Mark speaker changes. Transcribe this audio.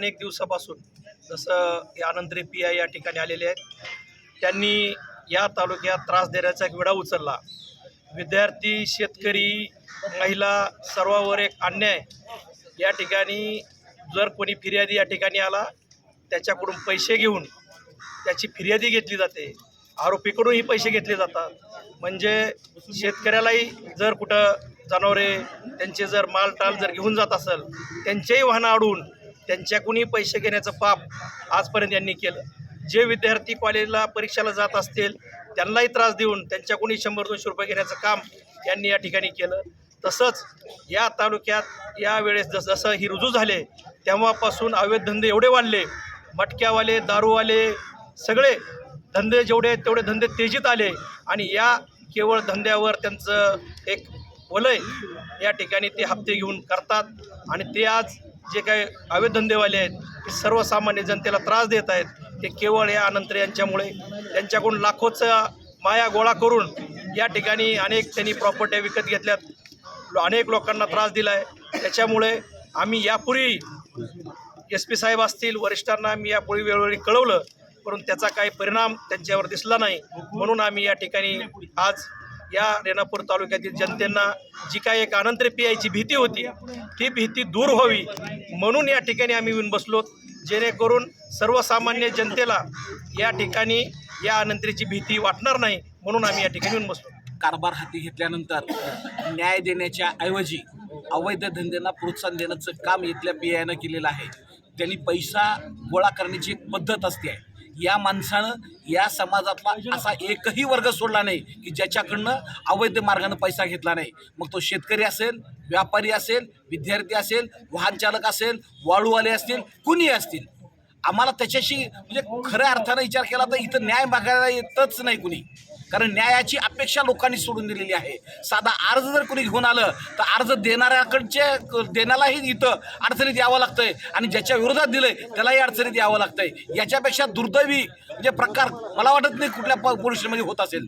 Speaker 1: अनेक दिवसापासून जसं आनंद आनंदरे पी आय या ठिकाणी आलेले आहेत. त्यांनी या तालुक्यात त्रास देण्याचा एक विडा उचलला. विद्यार्थी शेतकरी महिला सर्वावर एक अन्याय या ठिकाणी जर कोणी फिर्यादी या ठिकाणी आला त्याच्याकडून पैसे घेऊन त्याची फिर्यादी घेतली जाते. आरोपीकडूनही पैसे घेतले जातात. म्हणजे शेतकऱ्यालाही जर कुठं जनावरे त्यांचे जर मालटाल जर घेऊन जात असेल त्यांचेही वाहनं अडून त्यांच्याकडूनही पैसे घेण्याचं पाप आजपर्यंत यांनी केलं. जे विद्यार्थी कॉलेजला परीक्षेला जात असतील त्यांनाही त्रास देऊन त्यांच्याकडूनही शंभर दोनशे रुपये घेण्याचं काम यांनी या ठिकाणी केलं. तसंच या तालुक्यात या वेळेस जस जसं ही रुजू झाले तेव्हापासून अवैध धंदे एवढे वाढले. मटक्यावाले दारूवाले सगळे धंदे जेवढे तेवढे धंदे तेजीत आले. आणि या केवळ धंद्यावर त्यांचं एक वलय या ठिकाणी ते हप्ते घेऊन करतात. आणि ते आज जे काही अवैध धंदेवाले आहेत ते सर्वसामान्य जनतेला त्रास देत आहेत ते केवळ या अनंतर यांच्यामुळे. त्यांच्याकडून लाखोचा माया गोळा करून या ठिकाणी अनेक त्यांनी प्रॉपर्ट्या विकत घेतल्यात. अनेक लोकांना त्रास दिला आहे त्याच्यामुळे आम्ही यापूर्वी एस पी साहेब असतील वरिष्ठांना आम्ही यापूर्वी वेळोवेळी कळवलं परंतु त्याचा काही परिणाम त्यांच्यावर दिसला नाही. म्हणून आम्ही या ठिकाणी आज या रेणापूर तालुक्यातील जनतेना जी काही एक अनंतर पियायची भीती होती ती भीती दूर व्हावी म्हणून या ठिकाणी आम्ही येऊन बसलो जेणेकरून सर्वसामान्य जनतेला या ठिकाणी या अनंतरीची भीती वाटणार नाही म्हणून आम्ही या ठिकाणी येऊन बसलो.
Speaker 2: कारभार हाती घेतल्यानंतर न्याय देण्याच्या ऐवजी अवैध धंद्यांना प्रोत्साहन देण्याचं काम इथल्या पी आयनं केलेलं आहे. त्यांनी पैसा गोळा करण्याची एक पद्धत असते. या माणसानं या समाजातला असा एकही वर्ग सोडला नाही की ज्याच्याकडनं अवैध मार्गानं पैसा घेतला नाही. मग तो शेतकरी असेल व्यापारी असेल विद्यार्थी असेल वाहनचालक असेल वाळूवाले असतील कुणी असतील? आम्हाला त्याच्याशी म्हणजे खऱ्या अर्थानं विचार केला तर इथं न्याय मागायला येतच नाही कुणी. कारण न्यायाची अपेक्षा लोकांनी सोडून दिलेली आहे. साधा अर्ज जर कोणी घेऊन आलं तर अर्ज देणाऱ्याकडचे देण्यालाही इथं अडचणीत यावं लागतंय. आणि ज्याच्या विरोधात दिलंय त्यालाही अडचणीत यावं लागतंय. याच्यापेक्षा दुर्दैवी म्हणजे प्रकार मला वाटत नाही कुठल्या प- होत असेल.